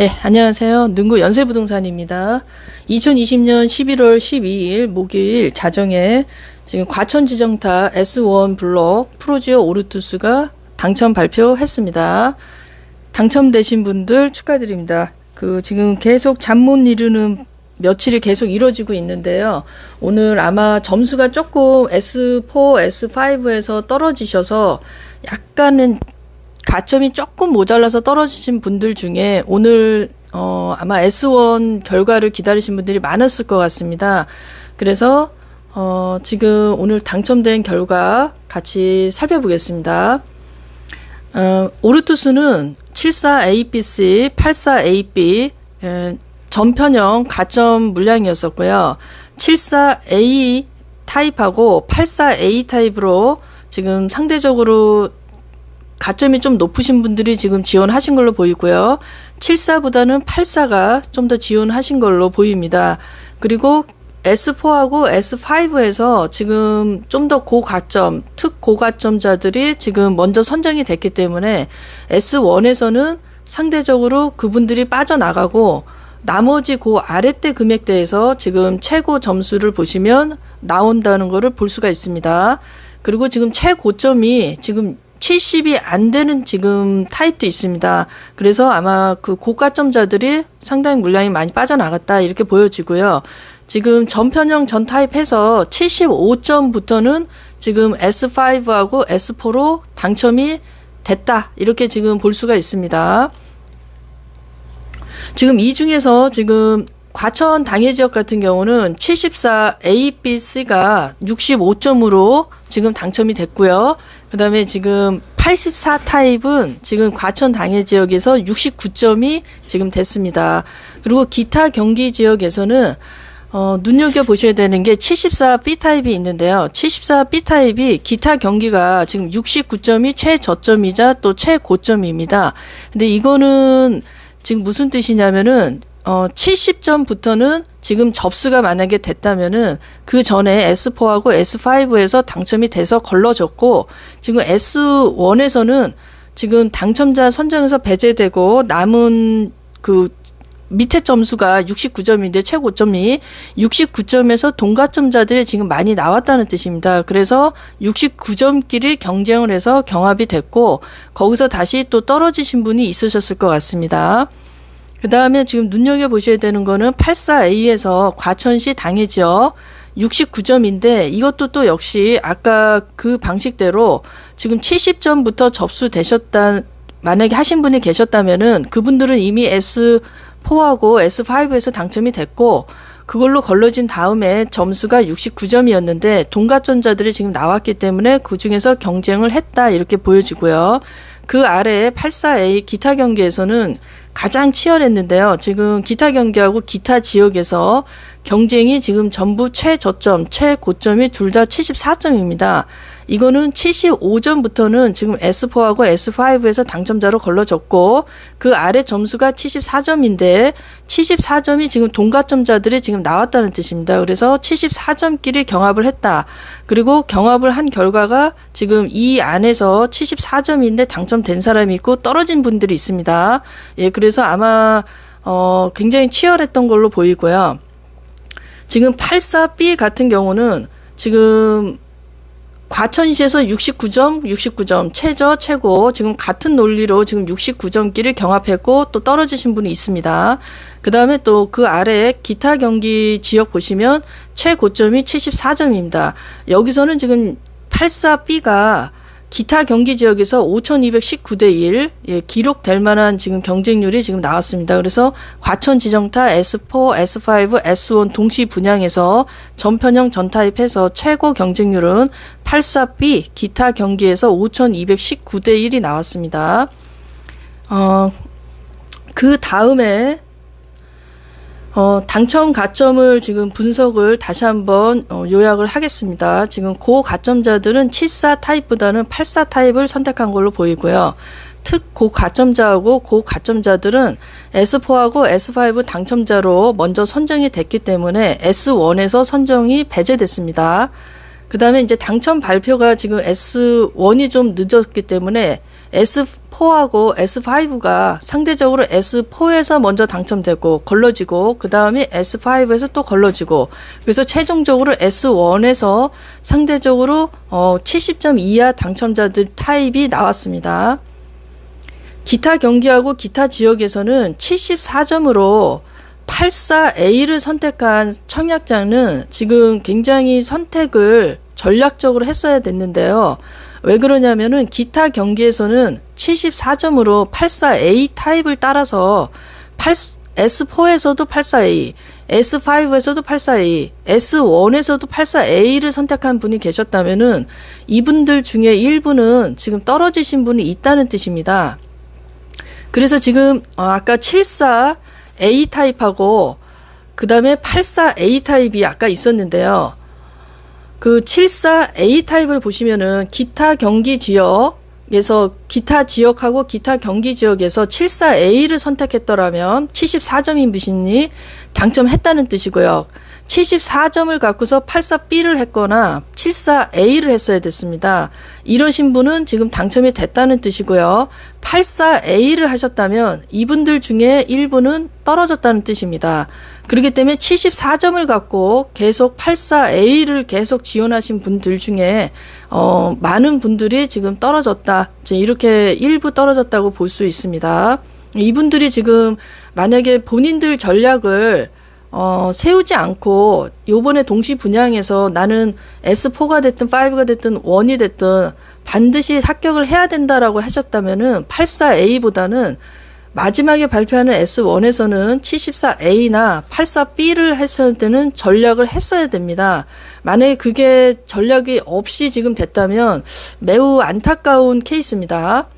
네, 안녕하세요. 능구 연세부동산입니다. 2020년 11월 12일 목요일 자정에 지금 과천지정타 S1 블록 프로지오 오르투스가 당첨 발표했습니다. 당첨되신 분들 축하드립니다. 그 지금 계속 잠 못 이루는 며칠이 계속 이뤄지고 있는데요. 오늘 아마 점수가 조금 S4, S5에서 떨어지셔서 약간은 가점이 조금 모자라서 떨어지신 분들 중에 오늘 어 아마 S1 결과를 기다리신 분들이 많았을 것 같습니다. 그래서 어 지금 오늘 당첨된 결과 같이 살펴보겠습니다. 어 오르투스는 74ABC, 84AB 에, 전편형 가점 물량이었었고요. 74A 타입하고 84A 타입으로 지금 상대적으로 가점이 좀 높으신 분들이 지금 지원하신 걸로 보이고요. 74보다는 84가 좀 더 지원하신 걸로 보입니다. 그리고 S4하고 S5에서 지금 좀 더 고가점, 특 고가점자들이 지금 먼저 선정이 됐기 때문에 S1에서는 상대적으로 그분들이 빠져나가고 나머지 그 아래대 금액대에서 지금 최고 점수를 보시면 나온다는 것을 볼 수가 있습니다. 그리고 지금 최고점이 지금 70이 안 되는 지금 타입도 있습니다. 그래서 아마 그 고가점자들이 상당히 물량이 많이 빠져나갔다 이렇게 보여지고요. 지금 전편형 전 타입해서 75점부터는 지금 S5하고 S4로 당첨이 됐다 이렇게 지금 볼 수가 있습니다. 지금 이 중에서 지금 과천 당해 지역 같은 경우는 74 A, B, C가 65점으로 지금 당첨이 됐고요. 그 다음에 지금 84 타입은 지금 과천 당해 지역에서 69점이 지금 됐습니다. 그리고 기타 경기 지역에서는 어, 눈여겨 보셔야 되는 게 74 B 타입이 있는데요. 74 B 타입이 기타 경기가 지금 69점이 최저점이자 또 최고점입니다. 근데 이거는 지금 무슨 뜻이냐면은 어 70점부터는 지금 접수가 만약에 됐다면은 그 전에 S4하고 S5에서 당첨이 돼서 걸러졌고 지금 S1에서는 지금 당첨자 선정에서 배제되고 남은 그 밑에 점수가 69점인데 최고점이 69점에서 동가점자들이 지금 많이 나왔다는 뜻입니다. 그래서 69점끼리 경쟁을 해서 경합이 됐고 거기서 다시 또 떨어지신 분이 있으셨을 것 같습니다. 그 다음에 지금 눈여겨보셔야 되는 거는 84A에서 과천시 당해 지역 69점인데 이것도 또 역시 아까 그 방식대로 지금 70점부터 접수되셨다 만약에 하신 분이 계셨다면은 그분들은 이미 S 4하고 S5에서 당첨이 됐고 그걸로 걸러진 다음에 점수가 69점이었는데 동가점자들이 지금 나왔기 때문에 그 중에서 경쟁을 했다 이렇게 보여지고요. 그 아래 84A 기타 경기에서는 가장 치열했는데요. 지금 기타 경기하고 기타 지역에서 경쟁이 지금 전부 최저점, 최고점이 둘 다 74점입니다. 이거는 75점부터는 지금 S4하고 S5에서 당첨자로 걸러졌고 그 아래 점수가 74점인데 74점이 지금 동가점자들이 지금 나왔다는 뜻입니다. 그래서 74점끼리 경합을 했다. 그리고 경합을 한 결과가 지금 이 안에서 74점인데 당첨된 사람이 있고 떨어진 분들이 있습니다. 예, 그래서 아마 어 굉장히 치열했던 걸로 보이고요. 지금 84B 같은 경우는 지금 과천시에서 69점, 69점, 최저, 최고, 지금 같은 논리로 지금 69점끼리 경합했고 또 떨어지신 분이 있습니다. 그 다음에 또 그 아래 기타 경기 지역 보시면 최고점이 74점입니다. 여기서는 지금 84B가 기타 경기 지역에서 5,219대 1 예, 기록될 만한 지금 경쟁률이 지금 나왔습니다. 그래서 과천 지정타 S4, S5, S1 동시 분양에서 전편형 전타입해서 최고 경쟁률은 84B 기타 경기에서 5,219대 1이 나왔습니다. 어, 그 다음에 어, 당첨 가점을 지금 분석을 다시 한번 어, 요약을 하겠습니다. 지금 고 가점자들은 74 타입보다는 84 타입을 선택한 걸로 보이고요. 특 고 가점자하고 고 가점자들은 S4하고 S5 당첨자로 먼저 선정이 됐기 때문에 S1에서 선정이 배제됐습니다. 그 다음에 이제 당첨 발표가 지금 S1이 좀 늦었기 때문에 S4하고 S5가 상대적으로 S4에서 먼저 당첨되고 걸러지고 그 다음에 S5에서 또 걸러지고 그래서 최종적으로 S1에서 상대적으로 어 70점 이하 당첨자들 타입이 나왔습니다. 기타 경기하고 기타 지역에서는 74점으로 84A를 선택한 청약자는 지금 굉장히 선택을 전략적으로 했어야 됐는데요. 왜 그러냐면은 기타 경기에서는 74점으로 84A 타입을 따라서 8, S4에서도 84A, S5에서도 84A, S1에서도 84A를 선택한 분이 계셨다면은 이분들 중에 일부는 지금 떨어지신 분이 있다는 뜻입니다. 그래서 지금 어, 아까 74 A 타입하고 그 다음에 84 A 타입이 아까 있었는데요. 그 74 A 타입을 보시면은 기타 경기 지역에서 기타 지역하고 기타 경기 지역에서 74 A를 선택했더라면 74점인 분이 당첨했다는 뜻이고요. 74점을 갖고서 84B를 했거나 74A를 했어야 됐습니다. 이러신 분은 지금 당첨이 됐다는 뜻이고요. 84A를 하셨다면 이분들 중에 일부는 떨어졌다는 뜻입니다. 그렇기 때문에 74점을 갖고 계속 84A를 계속 지원하신 분들 중에 어, 많은 분들이 지금 떨어졌다. 이렇게 일부 떨어졌다고 볼 수 있습니다. 이분들이 지금 만약에 본인들 전략을 어, 세우지 않고 요번에 동시 분양에서 나는 S4가 됐든 5가 됐든 1이 됐든 반드시 합격을 해야 된다라고 하셨다면은 84A보다는 마지막에 발표하는 S1에서는 74A나 84B를 했어야 되는 전략을 했어야 됩니다. 만약에 그게 전략이 없이 지금 됐다면 매우 안타까운 케이스입니다.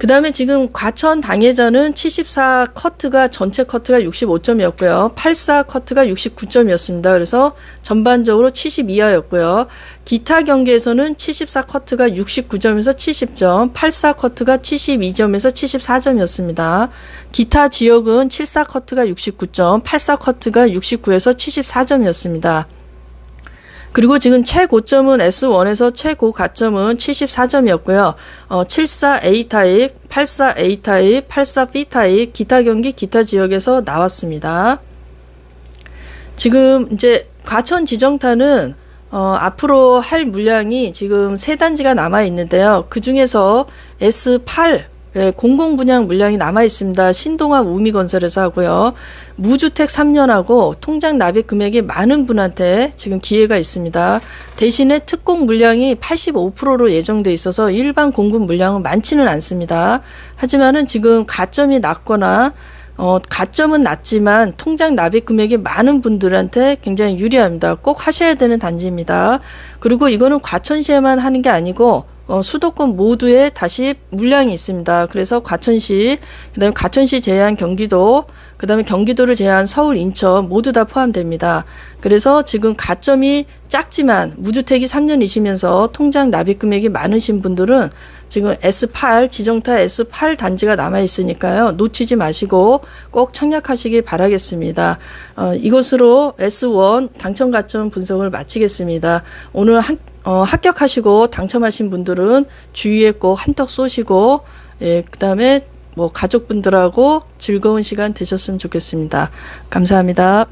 그 다음에 지금 과천 당해자는 74 커트가 전체 커트가 65점이었고요. 84 커트가 69점이었습니다. 그래서 전반적으로 70 이하였고요. 기타 경기에서는 74 커트가 69점에서 70점, 84 커트가 72점에서 74점이었습니다. 기타 지역은 74 커트가 69점, 84 커트가 69에서 74점이었습니다. 그리고 지금 최고점은 S1에서 최고 가점은 74점이었고요. 어, 74A 타입, 84A 타입, 84B 타입, 기타 경기, 기타 지역에서 나왔습니다. 지금 이제 과천 지정타는 어, 앞으로 할 물량이 지금 세 단지가 남아 있는데요. 그 중에서 S8 예, 공공 분양 물량이 남아 있습니다. 신동아 우미건설에서 하고요. 무주택 3년하고 통장 납입 금액이 많은 분한테 지금 기회가 있습니다. 대신에 특공 물량이 85%로 예정돼 있어서 일반 공급 물량은 많지는 않습니다. 하지만은 지금 가점이 낮거나 어, 가점은 낮지만 통장 납입 금액이 많은 분들한테 굉장히 유리합니다. 꼭 하셔야 되는 단지입니다. 그리고 이거는 과천시에만 하는 게 아니고 어, 수도권 모두에 다시 물량이 있습니다. 그래서 과천시, 그다음에 과천시 제한 경기도, 그다음에 경기도를 제한 서울, 인천 모두 다 포함됩니다. 그래서 지금 가점이 작지만 무주택이 3년이시면서 통장 납입 금액이 많으신 분들은 지금 S8 지정타 S8 단지가 남아 있으니까요. 놓치지 마시고 꼭 청약하시기 바라겠습니다. 어, 이것으로 S1 당첨 가점 분석을 마치겠습니다. 오늘 한, 어, 합격하시고 당첨하신 분들은 주위에 꼭 한턱 쏘시고 예, 그다음에 뭐 가족분들하고 즐거운 시간 되셨으면 좋겠습니다. 감사합니다.